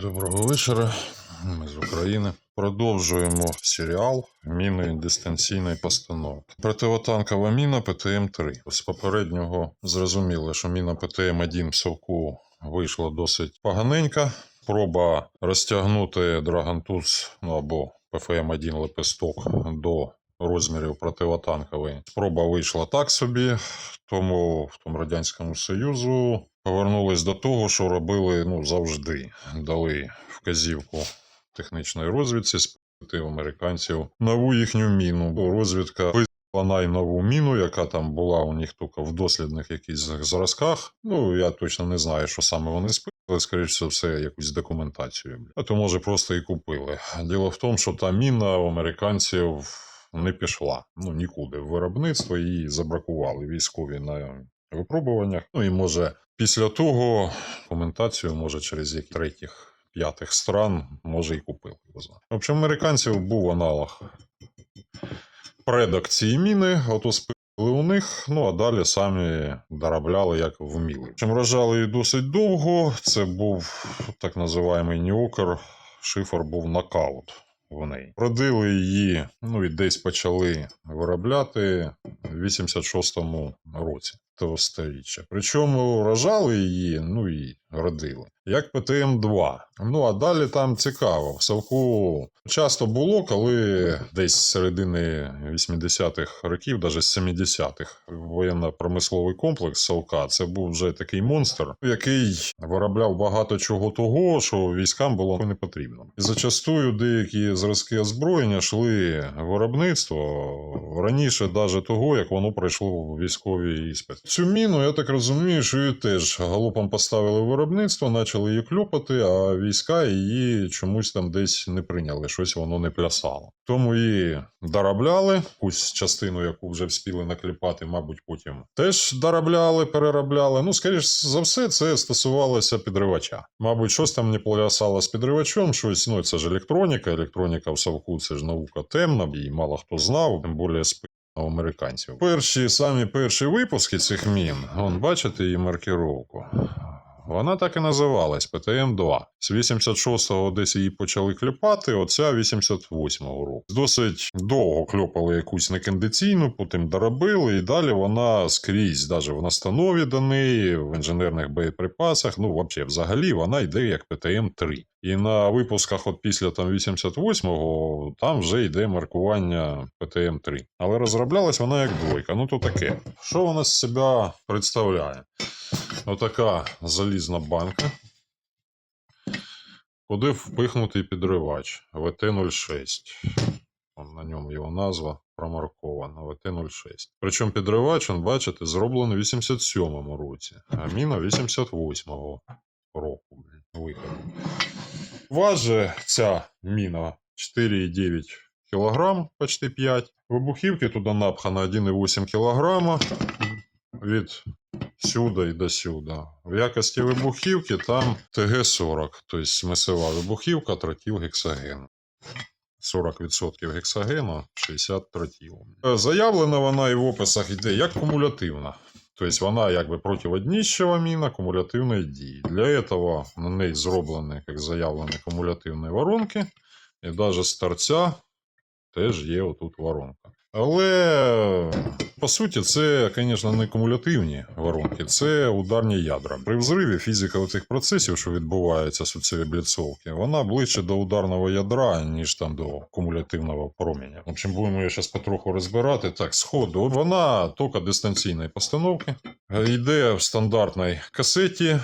Доброго вечора. Ми з України. Продовжуємо серіал Міни дистанційної постановки. Противотанкова міна ПТМ-3. З попереднього зрозуміло, що міна ПТМ-1 в совку вийшла досить поганенька. Проба розтягнути Драгантуз ну, або ПФМ-1 лепесток до розмірів противотанкової. Спроба вийшла так собі, тому в тому Радянському Союзу повернулись до того, що робили ну, завжди. Дали вказівку технічної розвідці, спити американців нову їхню міну. Розвідка визнала найнову міну, яка там була у них тільки в дослідних якихось зразках. Ну, я точно не знаю, що саме вони спили. Але, скоріш за все, якусь документацію. А то, може, просто і купили. Діло в тому, що та міна у американців не пішла. Ну, нікуди в виробництво її забракували військові на випробуваннях. Ну і може після того документацію, може, через які третіх. П'ятих стран, може, і купили. В общем, американців був аналог предок цієї міни, ото спили у них, ну а далі самі доробляли як вміли. Чим рожали її досить довго, це був так називаємий ньокер, шифр був нокаут в неї. Родили її, ну і десь почали виробляти в 86-му році того сторіччя. Причому рожали її, ну і родили. Як ПТМ-2. Ну а далі там цікаво. В Савку часто було, коли десь з середини 80-х років, навіть з 70-х, воєнно-промисловий комплекс Савка це був вже такий монстр, який виробляв багато чого того, що військам було не потрібно. І зачастую деякі зразки озброєння йшли виробництво раніше, навіть того, як воно пройшло в військовий іспит. Цю міну, я так розумію, що її теж галопом поставили в виробництво, почали її кльопати, а війська її чомусь там десь не прийняли, щось воно не плясало. Тому її доробляли, якусь частину, яку вже вспіли накліпати, мабуть, потім теж доробляли, переробляли. Ну, скоріш за все, це стосувалося підривача. Мабуть, щось там не плясало з підривачом, щось, ну це ж електроніка. Електроніка в Савку це ж наука темна, і мало хто знав, тим більше у американців. Перші самі перші випуски цих мін, вон, бачите її маркіровку. Вона так і називалась ПТМ-2. З 86-го десь її почали кліпати, оця 88-го року. Досить довго кльопали якусь некондиційну, потім доробили, і далі вона скрізь, навіть в настанові до неї, в інженерних боєприпасах, ну, взагалі, взагалі, вона йде як ПТМ-3. І на випусках, от після там 88-го, там вже йде маркування ПТМ-3. Але розроблялась вона як двойка. Ну то таке. Що вона з себе представляє? Отака залізна банка. Куди впихнутий підривач ВТ-06. На ньому його назва промаркована ВТ-06. Причому підривач, он, бачите, зроблений в 87-му році, а міна 88-го року. Виходу. Важить ця міна 4,9 кг, почти 5. Вибухівки туди напхано 1,8 кг від сюди і до сюди. В якості вибухівки там ТГ-40, тобто смесова вибухівка, тротіл гексаген. 40% гексагену, 60 тротілу. Е, Заявлена вона і в описах йде як кумулятивна. Тобто вона якби противодніщова міна кумулятивної дії. Для цього на неї зроблені, як заявлені, кумулятивні воронки. І навіть з торця теж є отут воронка. Але по суті, це, звісно, не кумулятивні воронки, це ударні ядра. При взриві фізика цих процесів, що відбуваються суцеві бліцовки, вона ближче до ударного ядра, ніж там до кумулятивного променя. В общем, будемо її зараз потроху розбирати. Так, сходу, вона тільки дистанційної постановки. Йде в стандартній касеті.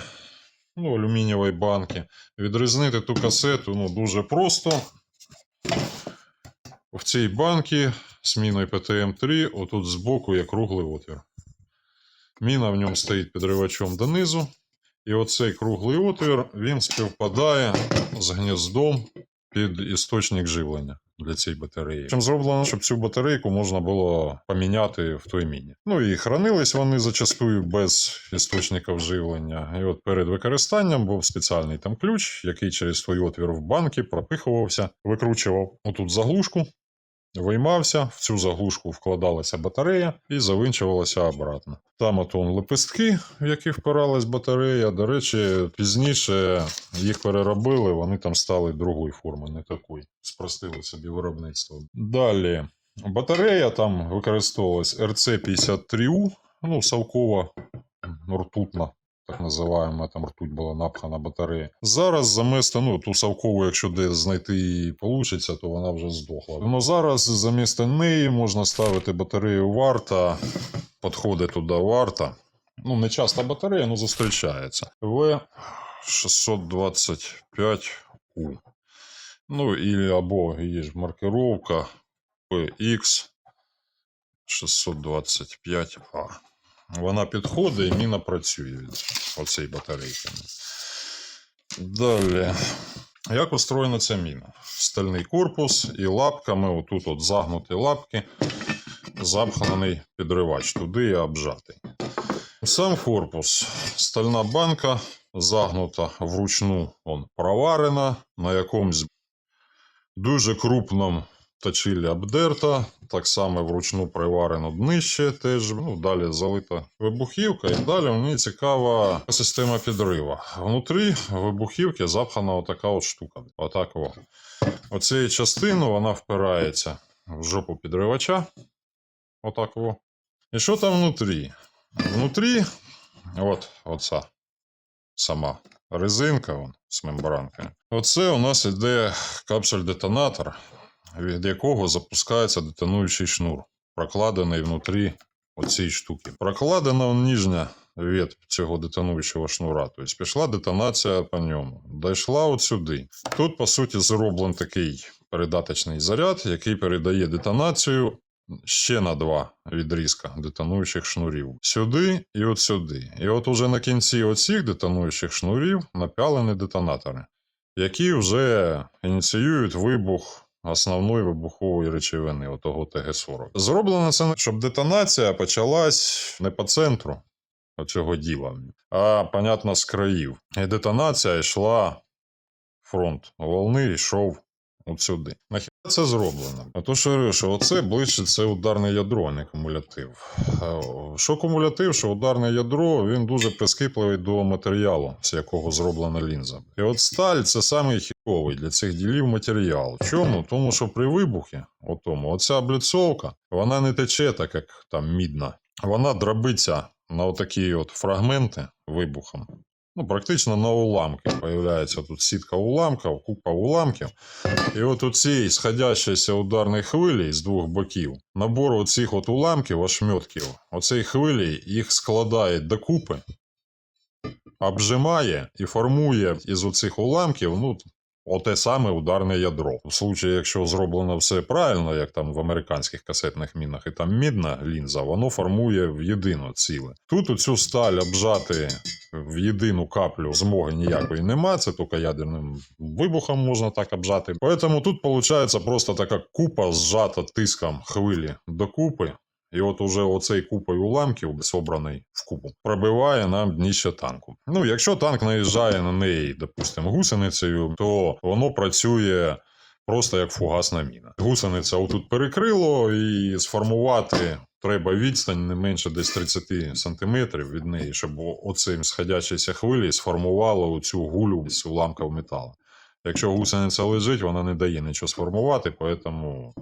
Ну, алюмінієвої банки. Відрізнити ту касету ну, дуже просто. В цій банці з міною ПТМ-3 отут збоку є круглий отвір. Міна в ньому стоїть підривачом донизу. І оцей круглий отвір він співпадає з гніздом під істочник живлення для цієї батареї. Чим зроблено, щоб цю батарейку можна було поміняти в той міні. Ну і хранились вони зачастую без істочників живлення. І от перед використанням був спеціальний там ключ, який через свій отвір в банки пропихувався, викручував отут заглушку виймався, в цю заглушку вкладалася батарея і завинчувалася обратно. Там от он лепестки, в які впиралась батарея. До речі, пізніше їх переробили, вони там стали другої форми, не такої. Спростили собі виробництво. Далі. Батарея там використовувалась RC53U, ну, совкова ртутна, так називаємо, там ртуть була напхана батарея. Зараз замість, ну, ту совкову, якщо де знайти і получиться, то вона вже здохла. Ну зараз замість неї можна ставити батарею варта, підходить туди варта. Ну, не часто батарея, але зустрічається. В625U. Ну, і або є ж маркировка PX 625A. Вона підходить і міна працює від оцей батарейки. Далі. Як устроєна ця міна? Стальний корпус і лапками, отут от загнуті лапки, запханий підривач туди і обжатий. Сам корпус, стальна банка, загнута вручну, он проварена на якомусь дуже крупному точилі обдерта, так само вручну приварено днище теж. Ну, далі залита вибухівка, і далі мені цікава система підрива. Внутрі вибухівки запхана отака от штука. Отак о. Оцією частину вона впирається в жопу підривача. Отак о. І що там внутрі? Внутрі, от, оця сама резинка вон, з мембранкою. Оце у нас іде капсуль-детонатор, від якого запускається детонуючий шнур, прокладений внутрі оцієї штуки. Прокладена нижня ветвь цього детонуючого шнура. Тобто пішла детонація по ньому. Дійшла от сюди. Тут, по суті, зроблений такий передаточний заряд, який передає детонацію ще на два відрізка детонуючих шнурів. Сюди і от сюди. І от уже на кінці оцих детонуючих шнурів напялені детонатори, які вже ініціюють вибух основної вибухової речовини, отого ТГ-40. Зроблено це, щоб детонація почалась не по центру цього діла, а, понятно, з країв. І детонація йшла фронт волни, йшов от сюди. Це зроблено? То що що оце ближче це ударне ядро, а не кумулятив. Е, Що кумулятив, що ударне ядро, він дуже прискіпливий до матеріалу, з якого зроблена лінза. І от сталь це самий хіровий для цих ділів матеріал. Чому? Тому що при вибухі, отому, оця обліцовка, вона не тече так, як там мідна. Вона дробиться на отакі от фрагменти вибухом. Ну, практично на уламки. Появляється тут сітка уламків, купа уламків. І от у цій сходящейся ударної хвилі з двох боків, набор оцих от уламків, ошметків, оцей хвилі їх складає докупи, обжимає і формує із оцих уламків, ну, оте саме ударне ядро. В случаї, якщо зроблено все правильно, як там в американських касетних мінах, і там мідна лінза, воно формує в єдино ціле. Тут оцю сталь обжати в єдину каплю змоги ніякої нема, це тільки ядерним вибухом можна так обжати. Поэтому тут виходить просто така купа зжата тиском хвилі докупи. І от уже оцей купою уламків, собраний в купу, пробиває нам дніще танку. Ну, якщо танк наїжджає на неї, допустимо, гусеницею, то воно працює просто як фугасна міна. Гусениця отут перекрило, і сформувати треба відстань не менше десь 30 сантиметрів від неї, щоб оцим сходячися хвилі сформувало оцю гулю з уламків металу. Якщо гусениця лежить, вона не дає нічого сформувати, поэтому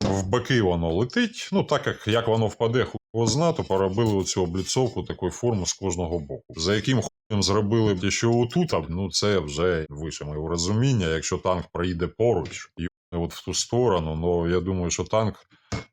в боки воно летить. Ну, так як, як воно впаде, хуй його зна, то поробили оцю обліцовку таку форму з кожного боку. За яким хуєм зробили б ще отут, ну це вже вище моєго розуміння. Якщо танк проїде поруч і от в ту сторону, ну я думаю, що танк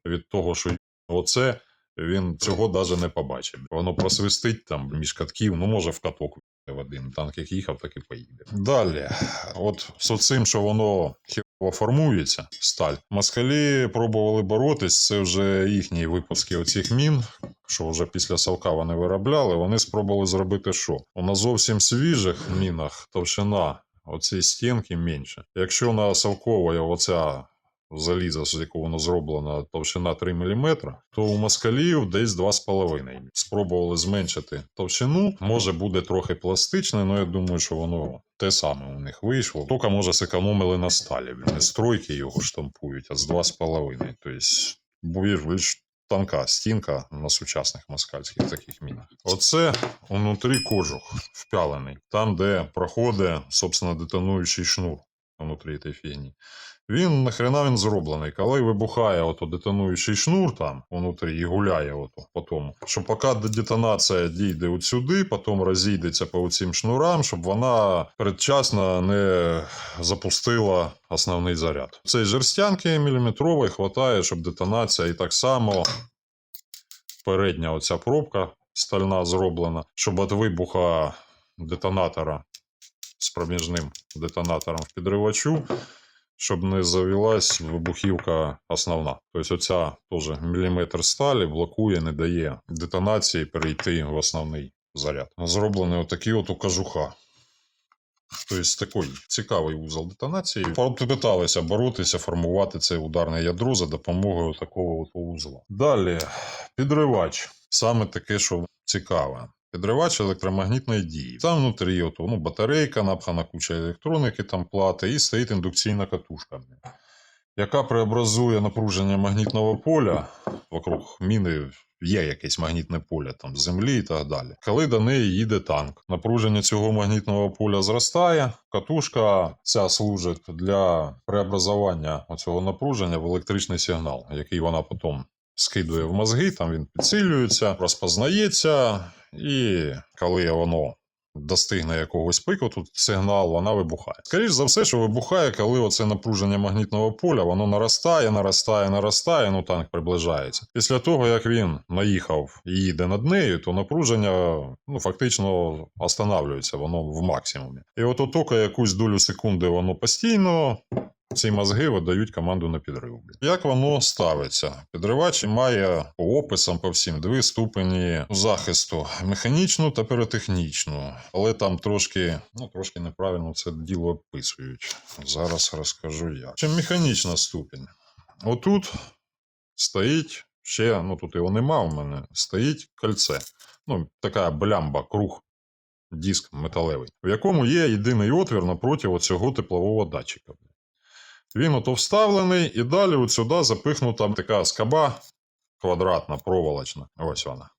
від того, що оце, він цього навіть не побачить. Воно просвистить там між катків, ну може в каток в один. Танк як їхав, так і поїде. Далі, от з цим, що воно хірово формується, сталь. Москалі пробували боротись, це вже їхні випуски оцих мін, що вже після Савка вони виробляли. Вони спробували зробити що? На зовсім свіжих мінах товщина оцієї стінки менше. Якщо на Савкової оця заліза, з якого воно зроблено, товщина 3 мм, то у москалів десь 2,5. Спробували зменшити товщину. Може буде трохи пластичне, але я думаю, що воно те саме у них вийшло. Тільки, може, зекономили на сталі. Не з тройки його штампують, а з 2,5. Тобто, більш, більш тонка стінка на сучасних москальських таких мінах. Оце внутрі кожух впялений, там, де проходить, собственно, детонуючий шнур внутрі цієї фігні. Він нахрена він зроблений. Коли вибухає ото детонуючий шнур там внутрі і гуляє ото по тому, що поки детонація дійде от сюди, потім розійдеться по цим шнурам, щоб вона передчасно не запустила основний заряд. Цей жерстянки міліметрової хватає, щоб детонація і так само передня оця пробка стальна зроблена, щоб від вибуха детонатора з проміжним детонатором в підривачу, щоб не завелась вибухівка основна. Тобто оця теж міліметр сталі блокує, не дає детонації перейти в основний заряд. Зроблений отакий от у кажуха. Тобто такий цікавий узол детонації. Попиталися боротися, формувати це ударне ядро за допомогою такого от узла. Далі підривач. Саме таке, що цікаве. Підривач електромагнітної дії. Там внутрі ото, ну, батарейка, напхана куча електроніки, там плати, і стоїть індукційна катушка, яка преобразує напруження магнітного поля вокруг міни. Є якесь магнітне поле там землі і так далі. Коли до неї їде танк, напруження цього магнітного поля зростає. Катушка ця служить для преобразування цього напруження в електричний сигнал, який вона потім скидує в мозги, там він підсилюється, розпознається, і коли воно достигне якогось пику, тут сигнал, вона вибухає. Скоріше за все, що вибухає, коли оце напруження магнітного поля, воно наростає, наростає, наростає, ну танк приближається. Після того, як він наїхав і їде над нею, то напруження ну, фактично останавлюється, воно в максимумі. І от тільки якусь долю секунди воно постійно ці мозги видають команду на підрив. Як воно ставиться? Підривач має по описам по всім дві ступені захисту: механічну та піротехнічну. Але там трошки, ну трошки неправильно це діло описують. Зараз розкажу як. Чим механічна ступінь? Отут стоїть ще, ну тут його нема у мене, стоїть кольце. Ну, така блямба, круг. Диск металевий, в якому є єдиний отвір напроти цього теплового датчика. Він ото вставлений, і далі от сюди запихнута така скоба квадратна, проволочна. Ось вона.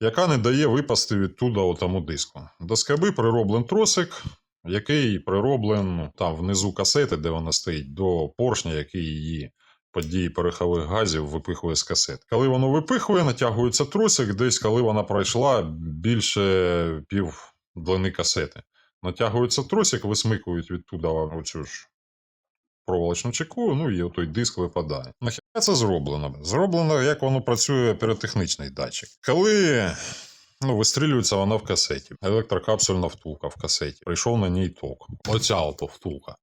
Яка не дає випасти відтуда отому диску. До скоби прироблен тросик, який прироблен ну, там внизу касети, де вона стоїть, до поршня, який її під дії порохових газів випихує з касет. Коли воно випихує, натягується тросик, десь коли вона пройшла більше пів длини касети. Натягується тросик, висмикують відтуда оцю ж проволочну чеку, ну і той диск випадає. Нахіба це зроблено? Зроблено, як воно працює піротехнічний датчик. Коли ну, вистрілюється вона в касеті, електрокапсульна втулка в касеті, прийшов на ній ток. Оця ото втулка.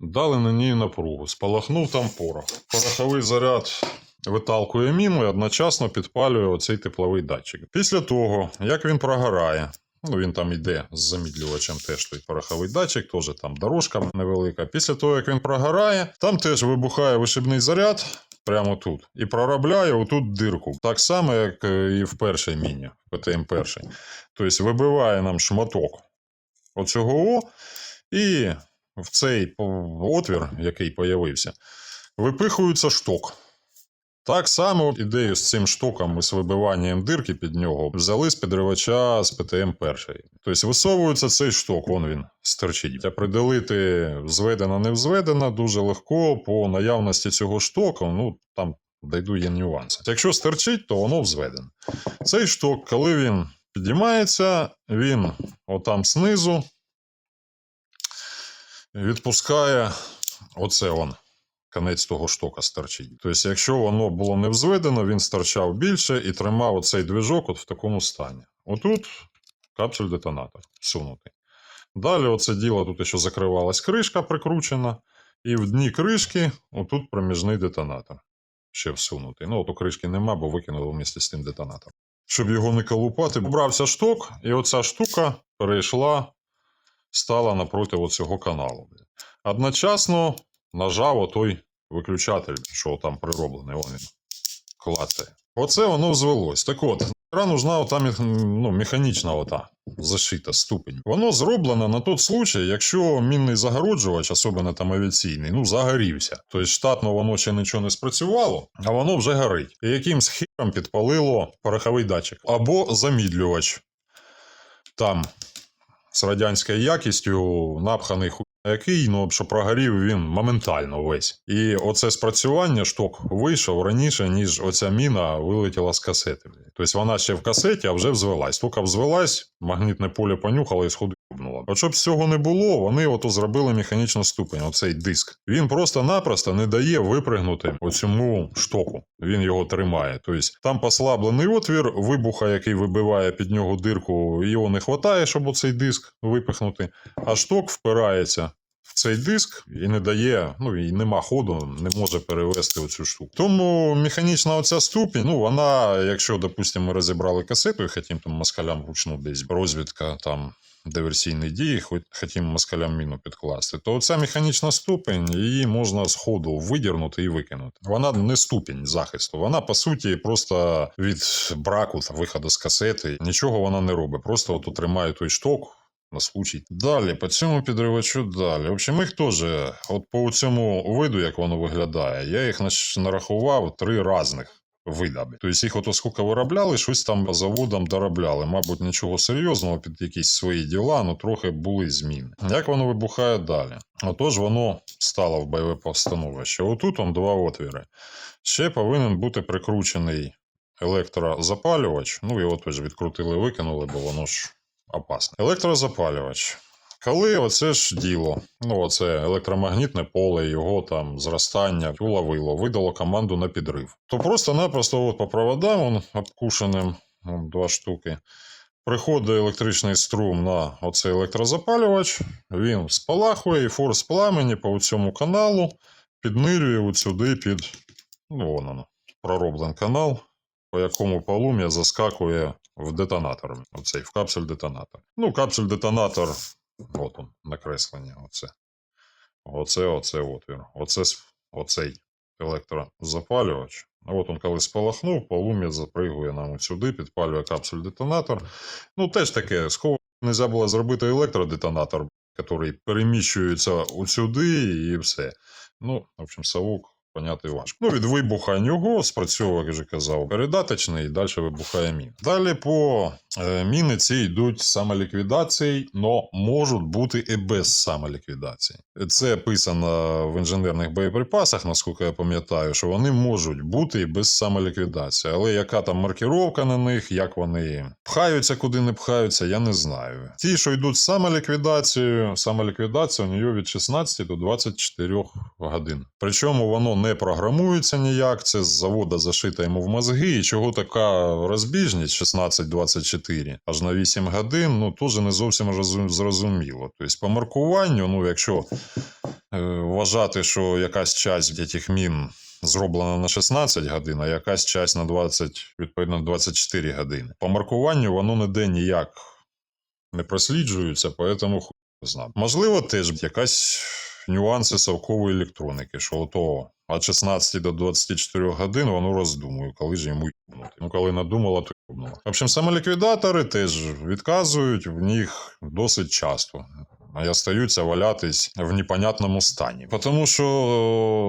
Дали на ній напругу, спалахнув там порох. Пороховий заряд виталкує міну і одночасно підпалює оцей тепловий датчик. Після того, як він прогорає, Ну, він там йде з замідлювачем теж той пороховий датчик, теж там дорожка невелика. Після того, як він прогорає, там теж вибухає вишибний заряд прямо тут. І проробляє отут дирку. Так само, як і в першій міні, ПТМ перший. Тобто вибиває нам шматок оцього О, і в цей отвір, який появився, випихується шток. Так само ідею з цим штуком і з вибиванням дирки під нього взяли з підривача з ПТМ першої. Тобто висовується цей шток, вон він стерчить. Приділити зведена, не взведена дуже легко по наявності цього штоку. Ну там дойду є нюанси. Якщо стерчить, то воно взведене. Цей шток, коли він підіймається, він отам знизу відпускає оце он конець того штока стерчить. Тобто, якщо воно було не взведено, він стирчав більше і тримав оцей движок от в такому стані. Отут капсуль-детонатор всунутий. Далі оце діло тут ще закривалась кришка прикручена, і в дні кришки отут проміжний детонатор ще всунутий. Ну, от у кришки нема, бо викинули вмісті з тим детонатором. Щоб його не колупати, брався шток, і оця штука перейшла, стала напроти оцього каналу. Одночасно нажав отой виключатель, що там прироблений, він клацає. Оце воно взвелось. Так от, нахера нужна ота ну, механічна ота зашита ступень. Воно зроблено на той случай, якщо мінний загороджувач, особливо там авіаційний, ну загорівся. Тобто штатно воно ще нічого не спрацювало, а воно вже горить. І якимсь хіром підпалило пороховий датчик. Або замідлювач. Там з радянською якістю напханий хуй який, ну, що прогорів він моментально весь. І оце спрацювання шток вийшов раніше, ніж оця міна вилетіла з касети. Тобто вона ще в касеті, а вже взвелась. Тільки взвелась, магнітне поле понюхало і сходу. От щоб цього не було, вони ото зробили механічну ступень, оцей диск. Він просто-напросто не дає випригнути оцьому штоку. Він його тримає. Тобто там послаблений отвір, вибуха, який вибиває під нього дирку, його не вистачає, щоб оцей диск випихнути, а шток впирається в цей диск і не дає, ну і нема ходу, не може перевести оцю штуку. Тому механічна оця ступінь, ну вона, якщо, допустимо, ми розібрали касету і хотім там москалям вручну десь розвідка там. Диверсійні дії, хоч хотім москалям міну підкласти, то оця механічна ступень, її можна з видірнути і викинути. Вона не ступінь захисту, вона по суті просто від браку та виходу з касети. Нічого вона не робить. Просто от тримає той шток, на случай. Далі, по цьому підривачу далі. В общем, їх теж, от по цьому виду, як воно виглядає, я їх нарахував три різних вида. Тобто їх от оскільки виробляли, щось там заводом доробляли. Мабуть, нічого серйозного під якісь свої діла, ну трохи були зміни. Як воно вибухає далі? Отож, воно стало в бойове постановище. Отут он два отвіри. Ще повинен бути прикручений електрозапалювач. Ну, його теж відкрутили, викинули, бо воно ж опасне. Електрозапалювач. Коли оце ж діло, ну оце електромагнітне поле, його там зростання уловило, видало команду на підрив, то просто-напросто от по проводам он, обкушеним он, два штуки. Приходить електричний струм на оцей електрозапалювач, він спалахує і форс пламені по цьому каналу піднирює сюди під, ну вон воно, пророблений канал, по якому полум'я заскакує в детонатор. Оцей в капсуль детонатор. Ну, капсуль он, накреслення. Оце. Оце, оце отвір. Оце, оцей електрозапалювач. От он коли спалахнув, полум'я запригує нам сюди, підпалює капсуль детонатор. Ну, теж таке, схоже, не було зробити електродетонатор, який переміщується от сюди і все. Ну, в общем, совок поняти важко. Ну, від вибуха нього спрацьовує, як вже казав, передаточний, і далі вибухає мін. Далі по міни ці йдуть самоліквідації, але можуть бути і без самоліквідації. Це писано в інженерних боєприпасах, наскільки я пам'ятаю, що вони можуть бути і без самоліквідації. Але яка там маркіровка на них, як вони пхаються, куди не пхаються, я не знаю. Ті, що йдуть з самоліквідацією, самоліквідація у нього від 16 до 24 годин. Причому воно не програмується ніяк, це з завода зашито йому в мозги, і чого така розбіжність 16-24 аж на 8 годин, ну теж не зовсім зрозуміло. Тобто, по маркуванню, ну якщо е, вважати, що якась часть цих мін зроблена на 16 годин, а якась часть на 20, відповідно 24 години. По маркуванню воно ніде ніяк не просліджується, поэтому хуй знав. Можливо, теж якась нюанси совкової електроніки, що ото від 16 до 24 годин воно роздумує, коли ж йому їбнути. Ну, коли надумала, то. В общем, самоліквідатори теж відказують в них досить часто. І остаються валятись в непонятному стані. Тому що,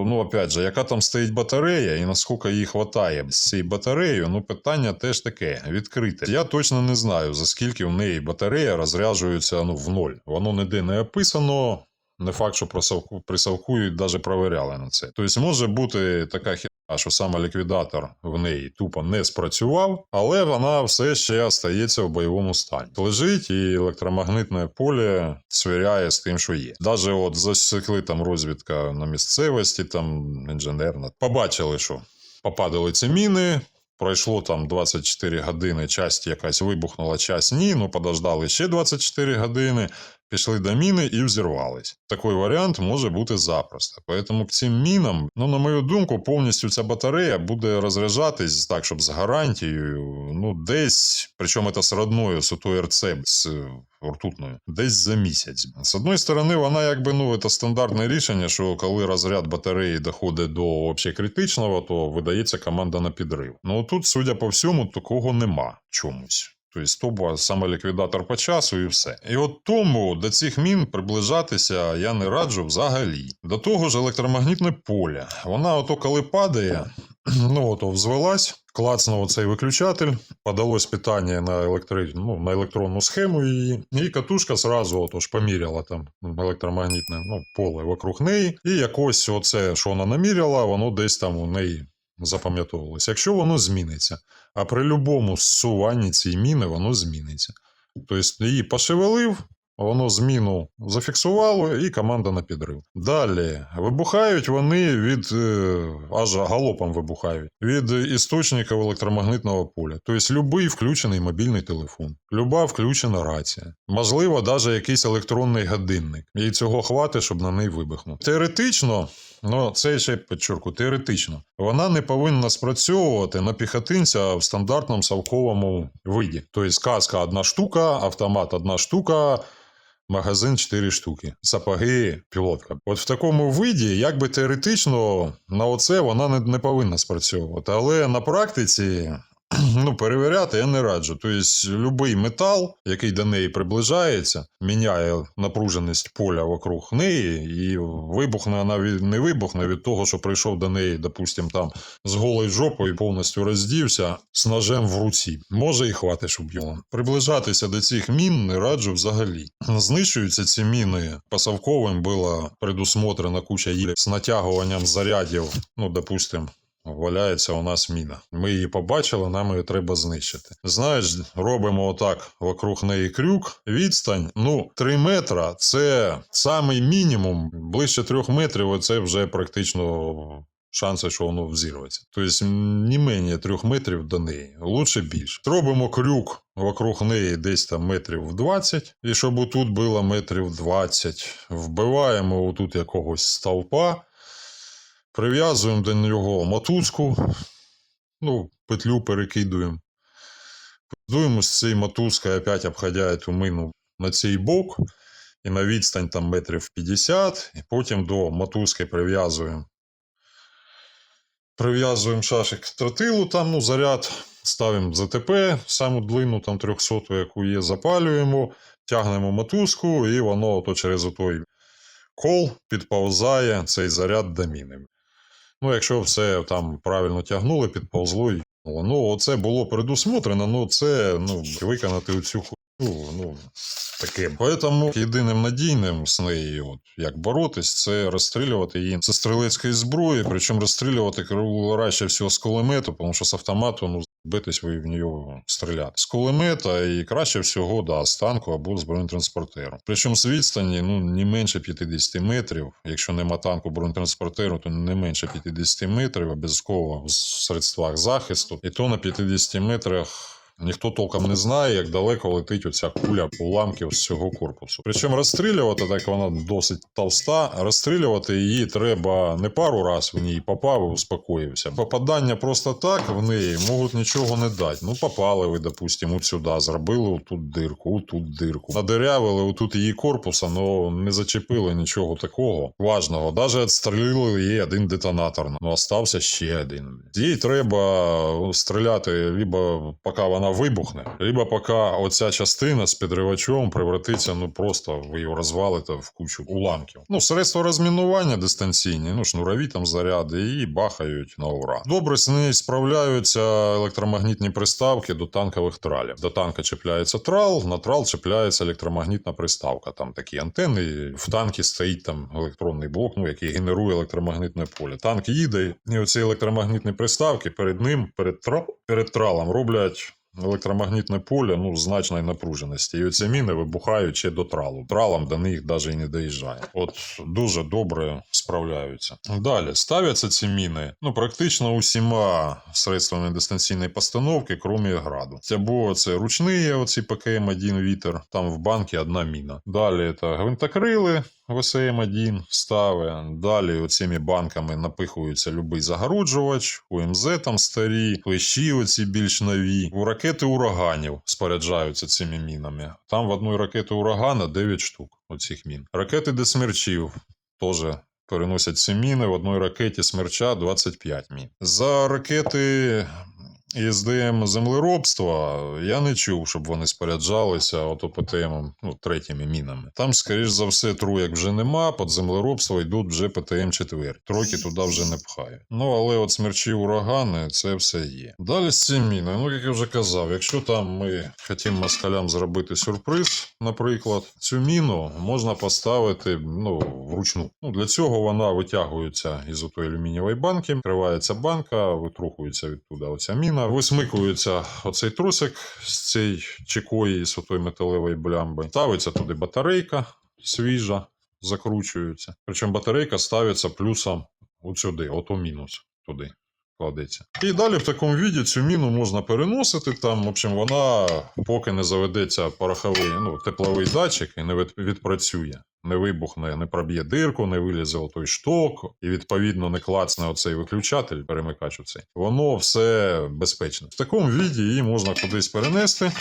ну, опять же, яка там стоїть батарея і наскільки їй вистачає з цією батареєю, ну, питання теж таке відкрите. Я точно не знаю, за скільки в неї батарея розряджується ну, в ноль. Воно ніде не описано. Не факт, що присавку, присавкують, навіть провіряли на це. Тобто може бути така хіба, що саме ліквідатор в неї тупо не спрацював, але вона все ще остається в бойовому стані. Лежить і електромагнитне поле свіряє з тим, що є. Даже от засікли там розвідка на місцевості, там інженерна. Побачили, що попадали ці міни. Пройшло там 24 години, часть якась вибухнула, часть ні. Ну, подождали ще 24 години. Пішли до міни і взірвались. Такий варіант може бути запросто. Тому к цим мінам, ну, на мою думку, повністю ця батарея буде розряджатись так, щоб з гарантією, ну, десь, причому це з родною, з отою РЦ, з ртутною, десь за місяць. З одної сторони, вона якби ну це стандартне рішення, що коли розряд батареї доходить до вообще критичного, то видається команда на підрив. Ну тут, судя по всьому, такого нема чомусь. Тобто, то саме ліквідатор по часу і все. І от тому до цих мін приближатися я не раджу взагалі. До того ж, електромагнітне поле. Вона ото коли падає, ну ото взвелась, клацнув цей виключатель, подалось питання на, електри... ну, на електронну схему її, і катушка сразу ото ж поміряла там електромагнітне ну, поле вокруг неї, і якось оце, що вона наміряла, воно десь там у неї запам'ятовувалось. Якщо воно зміниться, а при будь-якому зсуванні цієї міни воно зміниться. Тобто її пошевелив, воно зміну зафіксувало, і команда на підрив. Далі вибухають вони від е, аж галопом вибухають від істочників електромагнитного поля. Тобто любий включений мобільний телефон, люба включена рація, можливо, навіть якийсь електронний годинник. І цього хватить, щоб на неї вибухнути. Теоретично. Ну, це ще підчерку, теоретично. Вона не повинна спрацьовувати на піхотинця в стандартному савковому виді. Тобто каска одна штука, автомат одна штука, магазин 4 штуки, сапоги, пілотка. От в такому виді, як би теоретично, на оце вона не, не повинна спрацьовувати. Але на практиці. Ну, перевіряти я не раджу. Тобто, будь-який метал, який до неї приближається, міняє напруженість поля вокруг неї, і вибухне вона від, не вибухне від того, що прийшов до неї, допустим, там з голою жопою повністю роздівся з ножем в руці. Може і хватить, щоб його. Приближатися до цих мін не раджу взагалі. Знищуються ці міни. Пасовковим була предусмотрена куча їх з натягуванням зарядів, ну, допустим. Валяється у нас міна. Ми її побачили, нам її треба знищити. Знаєш, робимо отак вокруг неї крюк. Відстань, ну, 3 метра це самий мінімум. Ближче 3 метрів, це вже практично шанси, що воно взірветься. Тобто не менше 3 метрів до неї, лучше більше. Робимо крюк вокруг неї десь там метрів 20, і щоб отут було метрів 20. Вбиваємо отут якогось стовпа. Прив'язуємо до нього мотузку, ну, петлю перекидуємо. Пиздуємо з цієї мотузки, опять обходя цю мину на цей бок, і на відстань там метрів 50, і потім до мотузки прив'язуємо. Прив'язуємо шашик к тротилу, там, ну, заряд, ставимо ЗТП, саму длину, там 300, яку є, запалюємо, тягнемо мотузку, і воно то через той кол підповзає цей заряд до міни. Ну, якщо все там правильно тягнули, підповзло Ну, оце було предусмотрено, ну це ну, виконати оцю хуйню, ну, таке. Тому єдиним надійним з нею, от, як боротись, це розстрілювати її зі стрілецької зброї, причому розстрілювати краще всього з кулемету, тому що з автомату, ну, битись ви в нього стріляти. З кулемета і краще всього, да, з танку або з бронетранспортеру. Причому з відстані, ну, не менше 50 метрів. Якщо нема танку бронетранспортеру, то не менше 50 метрів, обов'язково в средствах захисту. І то на 50 метрах. Ніхто толком не знає, як далеко летить оця куля уламків з цього корпусу. Причому розстрілювати, так вона досить товста. Розстрілювати її треба не пару раз в ній попав і успокоївся. Попадання просто так в неї можуть нічого не дати. Ну, попали ви, допустимо, сюди, зробили отут дирку, отут дирку. Надирявили отут її корпус, але не зачепили нічого такого важного. Навіть відстрілили її один детонатор. Ну, остався ще один. Їй треба стріляти либо поки вона вибухне, либо поки оця частина з підривачом превратиться, ну просто ви його розвалите в кучу уламків. Ну, средства розмінування дистанційні, ну шнурові там заряди, і бахають на ура. Добре з нею справляються електромагнітні приставки до танкових тралів. До танка чіпляється трал, на трал чіпляється електромагнітна приставка. Там такі антени. В танкі стоїть там електронний блок, ну який генерує електромагнітне поле. Танк їде, і оці електромагнітні приставки перед ним, перед, трал, перед тралом роблять електромагнітне поле ну, значної напруженості. І оці міни вибухають ще до тралу. Тралом до них навіть і не доїжджає. От дуже добре справляються. Далі ставляться ці міни ну, практично усіма средствами дистанційної постановки, крім граду. Або це ручні, оці ПКМ-1 вітер, там в банці одна міна. Далі це гвинтокрили. ВСМ-1 стави. Далі оціми банками напихується любий загороджувач, УМЗ там старі, клещі оці більш нові. У ракети ураганів споряджаються цими мінами. Там в одної ракети урагана 9 штук оцих мін. Ракети десмерчів теж переносять ці міни. В одній ракеті смерча 25 мін. За ракети ІСДМ землеробства я не чув, щоб вони споряджалися от ОПТМ, ну, третіми мінами. Там, скоріш за все, труяк вже нема, під землеробство йдуть вже ПТМ 4. Тройки туди вже не пхають. Ну, але от смерчі урагани, це все є. Далі з цим міною, ну як я вже казав, якщо там ми хотімо москалям зробити сюрприз, наприклад, цю міну можна поставити ну, вручну. Ну, для цього вона витягується із отої алюмінієвої банки, відкривається банка, витрухується відтуди оця міна, висмикується оцей трусик з цієї чекої, з отої металевої блямби, ставиться туди батарейка свіжа, закручується. Причому батарейка ставиться плюсом от сюди, от у мінус туди. Кладеться. І далі в такому віді цю міну можна переносити. Там, в общем, вона поки не заведеться пороховий, ну, тепловий датчик і не від- відпрацює. Не вибухне, не проб'є дирку, не вилізе отой шток, і відповідно не клацне оцей виключатель, перемикач оцей. Воно все безпечне. В такому віді її можна кудись перенести.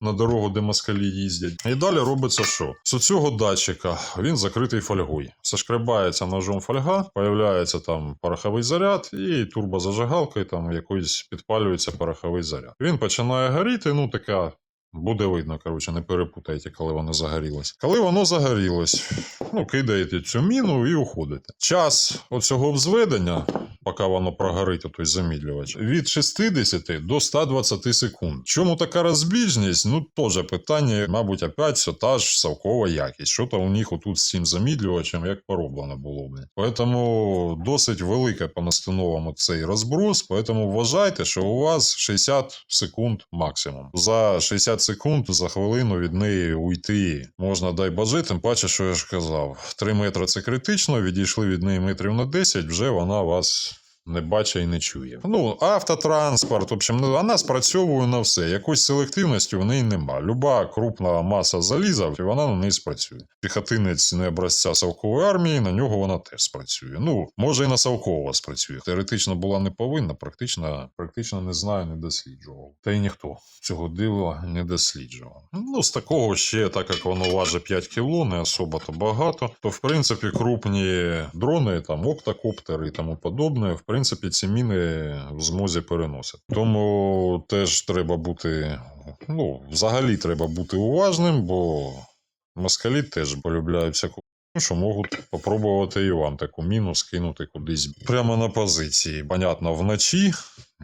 На дорогу, де москалі їздять. І далі робиться що? З цього датчика він закритий фольгою. Зашкребається ножом фольга, появляється там пороховий заряд, і турбозажигалкою там якоюсь підпалюється пороховий заряд. Він починає горіти, ну така. Буде видно, коротше, не перепутайте, коли воно загорілось. Коли воно загорілось, ну, кидаєте цю міну і уходите. Час оцього взведення, поки воно прогорить, той замідлювач, від 60 до 120 секунд. Чому така розбіжність? Ну, теж питання, мабуть, опять все та ж совкова якість. Що то у них отут з цим замідлювачем як пороблено було. блін. Поэтому досить велике по настановам цей розброс, поэтому вважайте, що у вас 60 секунд максимум. За 60 секунд, за хвилину від неї уйти можна, дай боже, тим паче, що я ж казав. 3 метри це критично, відійшли від неї метрів на 10, вже вона вас. Не бачить і не чує. Ну, автотранспорт, в общем, ну, вона спрацьовує на все. Якоїсь селективності в неї нема. Люба крупна маса заліза, вона на неї спрацює. Піхотинець не образця Савкової армії, на нього вона теж спрацює. Ну, може, і на Савкова спрацює. Теоретично була не повинна, практично, практично не знаю, не досліджував. Та й ніхто цього дива не досліджував. Ну, з такого ще, так як воно важить 5 кіло, не особо то багато, то в принципі крупні дрони, там октокоптери і тому подобне, в принципі, ці міни в змозі переносять. Тому теж треба бути, ну, взагалі треба бути уважним, бо москалі теж полюбляють всяку. Що можуть попробувати і вам таку міну скинути кудись прямо на позиції. Понятно, вночі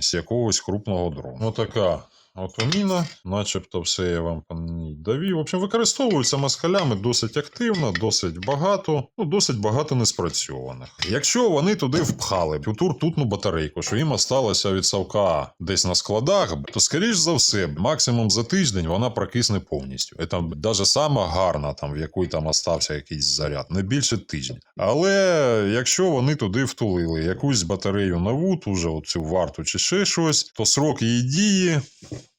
з якогось крупного дрону. Ну така от міна, начебто все я вам по ній довів. В общем, використовуються москалями досить активно, досить багато, ну досить багато неспрацьованих. Якщо вони туди впхали ту ртутну батарейку, що їм осталося від Савка десь на складах, то скоріш за все, максимум за тиждень вона прокисне повністю. Це навіть сама гарна, там в якої там остався якийсь заряд, не більше тижня. Але якщо вони туди втулили якусь батарею нову, ту же оцю варту чи ще щось, то срок її дії.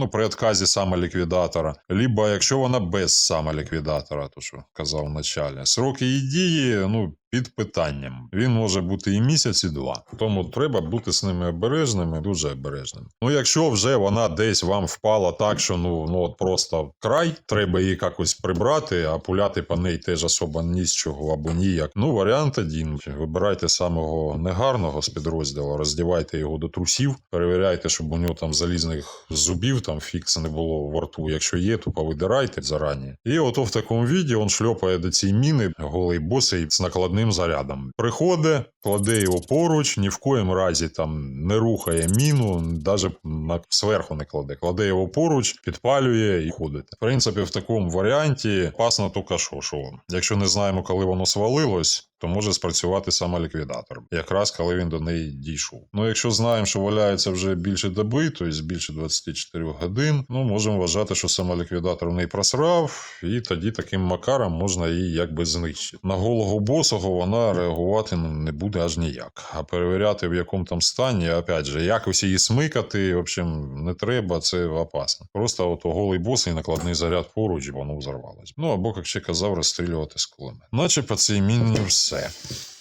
Ну, при отказі самоліквідатора, либо якщо вона без самоліквідатора, то що казав началі. Сроки її дії, ну, під питанням. Він може бути і місяць, і два. Тому треба бути з ними обережними, дуже обережними. Ну, якщо вже вона десь вам впала так, що ну, ну от просто край, треба її якось прибрати, а пуляти по неї теж особо ні з чого або ніяк. Ну, варіант один. Вибирайте самого негарного з підрозділу, роздівайте його до трусів, перевіряйте, щоб у нього там залізних зубів, там фікса не було в рту. Якщо є, то повидирайте зарані. І ото в такому віді він шльопає до цієї міни голий босий з накладним зарядом. Приходить, кладе його поруч, ні в коєму разі там не рухає міну, навіть на зверху не кладе. Кладе його поруч, підпалює і ходить. В принципі, в такому варіанті опасно тільки що, що якщо не знаємо, коли воно свалилось. То може спрацювати саме ліквідатор, якраз коли він до неї дійшов. Ну, якщо знаємо, що валяється вже більше доби, тобто більше 24 годин, ну можемо вважати, що саме ліквідатор в неї просрав, і тоді таким макаром можна її якби знищити. На голого босого вона реагувати не буде аж ніяк. А перевіряти в якому там стані, опять же, якось її смикати, в общем, не треба, це опасно. Просто от голий бос і накладний заряд поруч, воно взорвалось. Ну або, як ще казав, розстрілювати з кулемета. Наче по цій міні все.